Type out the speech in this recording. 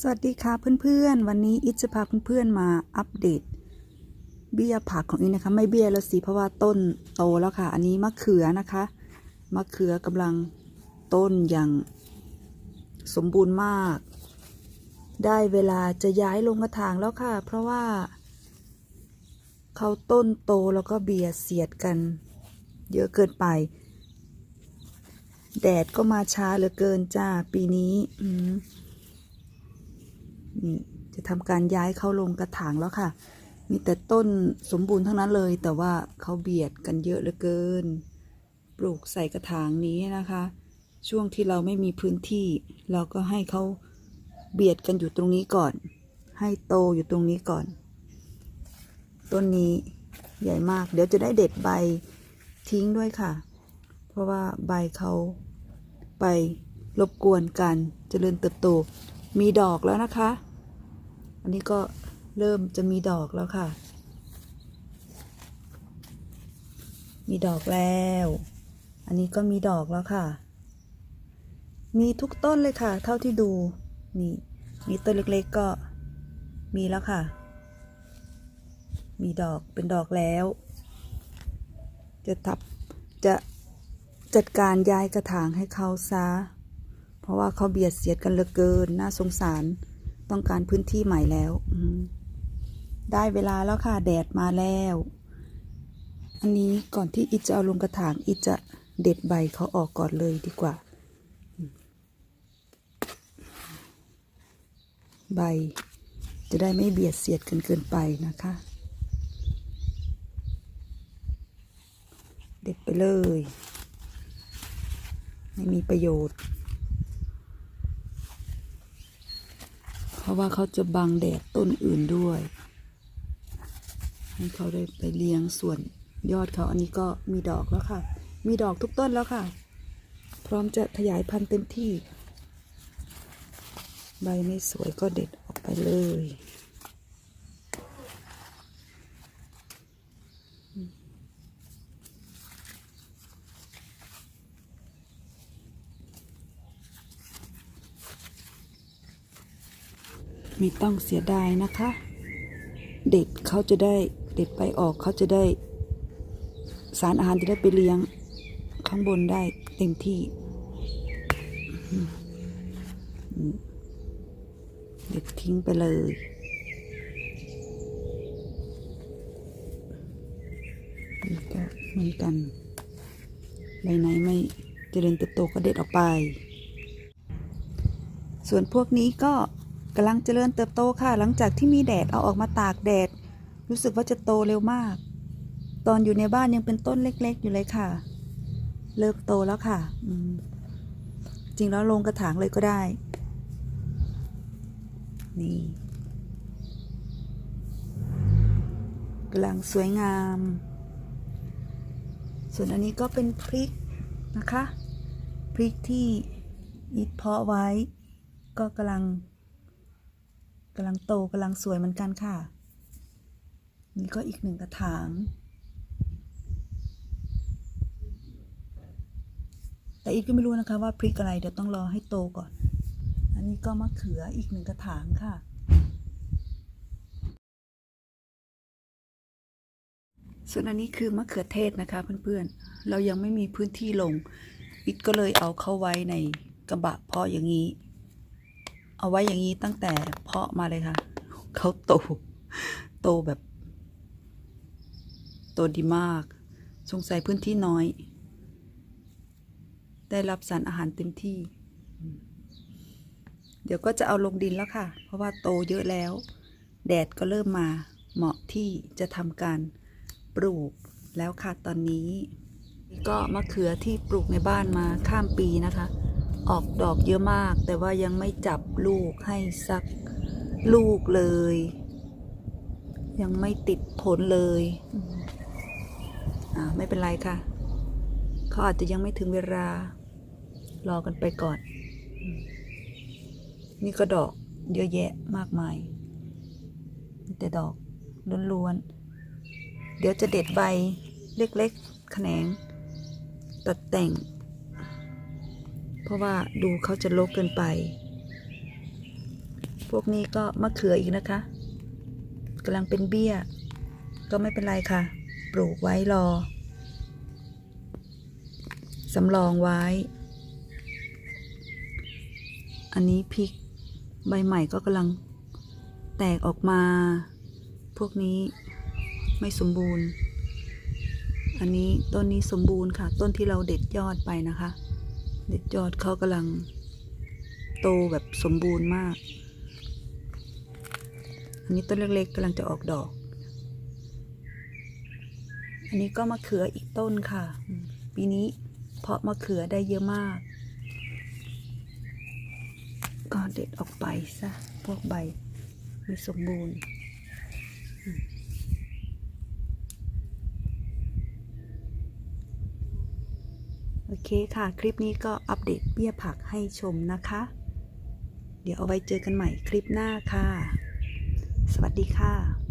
สวัสดีค่ะเพื่อนๆ วันนี้อิทจะพาเพื่อนๆมาอัปเดต เบี้ยผักของอิทนะคะ ไม่เบี้ยแล้วสิเพราะว่าต้นโตแล้วค่ะ อันนี้มะเขือนะคะมะเขือกำลังต้นอย่างสมบูรณ์มาก ได้เวลาจะย้ายลงกระถางแล้วค่ะ เพราะว่าเขาต้นโตแล้วก็เบียเสียดกัน เยอะเกินไป แดดก็มาช้าเหลือเกินจ้าปีนี้ อืม นี่จะทำการย้ายเข้าลงกระถางแล้วค่ะ มีแต่ต้นสมบูรณ์ทั้งนั้นเลย แต่ว่าเขาเบียดกันเยอะเหลือเกิน ปลูกใส่กระถางนี้นะคะ ช่วงที่เราไม่มีพื้นที่ เราก็ให้เขาเบียดกันอยู่ตรงนี้ก่อน ให้โตอยู่ตรงนี้ก่อน ต้นนี้ใหญ่มาก เดี๋ยวจะได้เด็ดใบทิ้งด้วยค่ะ เพราะว่าใบเขาไปรบกวนการเจริญเติบโต มีดอกแล้วนะคะ อันนี้ก็เริ่มจะมีดอกแล้วค่ะ มีดอกแล้ว อันนี้ก็มีดอกแล้วค่ะ มีทุกต้นเลยค่ะ เท่าที่ดู นี่มีต้นเล็กๆก็มีแล้วค่ะ มีดอกเป็นดอกแล้ว จะทับจะจัดการย้ายกระถางให้เขาซะ เพราะว่าเขาเบียดเสียดกันเหลือเกิน น่าสงสาร ต้องการพื้นที่ใหม่แล้ว ได้เวลาแล้วค่ะ แดดมาแล้ว อันนี้ก่อนที่อิจจะเอาลงกระถางอิจจะเด็ดใบเขาออกก่อนเลยดีกว่า ใบ จะได้ไม่เบียดเสียดกันเกินไปนะคะ เด็ดไปเลย ไม่มีประโยชน์ เพ ราะว่าเขาจะบังแดดต้นอื่นด้วย ให้เขาได้ไปเลี้ยงส่วนยอดเขาอันนี้ก็มีดอกแล้วค่ะ มีดอกทุกต้นแล้วค่ะ พร้อมจะขยายพันธุ์เต็มที่ ใบไม่สวยก็เด็ดออกไปเลย ไม่ต้องเสียดายนะคะ เด็ดเขาจะได้เด็ดไปออกเขาจะได้ สารอาหารจะได้ไปเลี้ยงข้างบนได้เต็มที่ เด็ดทิ้งไปเลยนี่ก็เหมือนกันใบไหนไม่เจริญเติบโตก็เด็ดออกไป ส่วนพวกนี้ก็ กำลังเจริญเติบโตค่ะ หลังจากที่มีแดดเอาออกมาตากแดด รู้สึกว่าจะโตเร็วมาก ตอนอยู่ในบ้านยังเป็นต้นเล็ก ๆ อยู่เลยค่ะ เริ่มโตแล้วค่ะจริงแล้วลงกระถางเลยก็ได้ นี่กำลังสวยงาม ส่วนอันนี้ก็เป็นพริกนะคะ พริกที่อิดเพาะไว้ ก็กำลัง กำลังโตกำลังสวยเหมือนกันค่ะ นี่ก็อีกหนึ่งกระถาง แต่อีกก็ไม่รู้นะคะว่าพริกอะไรเดี๋ยวต้องรอให้โตก่อน อันนี้ก็มะเขืออีกหนึ่งกระถางค่ะ ส่วนอันนี้คือมะเขือเทศนะคะเพื่อนๆ เรายังไม่มีพื้นที่ลง อิดก็เลยเอาเข้าไว้ในกระบะเพาะอย่างนี้ เอาไว้อย่างนี้ตั้งแต่เพาะมาเลยค่ะ เขาโต โตแบบ โตดีมาก สงสัยพื้นที่น้อย ได้รับสารอาหารเต็มที่ เดี๋ยวก็จะเอาลงดินแล้วค่ะ เพราะว่าโตเยอะแล้ว แดดก็เริ่มมา เหมาะที่จะทำการปลูกแล้วค่ะตอนนี้ ก็มะเขือที่ปลูกในบ้านมาข้ามปีนะคะ ออกดอกเยอะมาก แต่ว่ายังไม่จับลูกให้สักลูกเลย ยังไม่ติดผลเลยอ่าไม่เป็นไรค่ะ เขาอาจจะยังไม่ถึงเวลา รอกันไปก่อน นี่ก็ดอกเยอะแยะมากมาย แต่ดอกล้วนๆ เดี๋ยวจะเด็ดใบเล็กๆ แขนง ตัดแต่ง ราะว่าดูเขาจะลกเกินไป พวกนี้ก็มะเขืออีกนะคะกำลังเป็นเบี้ย ก็ไม่เป็นไรค่ะ ปลูกไว้รอสำรองไว้ อันนี้พริกใบใหม่ก็กำลังแตกออกมา พวกนี้ไม่สมบูรณ์ อันนี้ต้นนี้สมบูรณ์ค่ะ ต้นที่เราเด็ดยอดไปนะคะ เด็ดยอดเขากำลัง โตแบบสมบูรณ์มาก อันนี้ต้นเล็กๆกำลังจะออกดอก อันนี้ก็มะเขืออีกต้นค่ะ ปีนี้เพาะมะเขือได้เยอะมาก ก็เด็ดออกไปซะพวกใบไม่สมบูรณ์ โอเคค่ะ คลิปนี้ก็อัปเดตเบี้ยผักให้ชมนะคะ เดี๋ยวเอาไว้เจอกันใหม่คลิปหน้าค่ะ สวัสดีค่ะ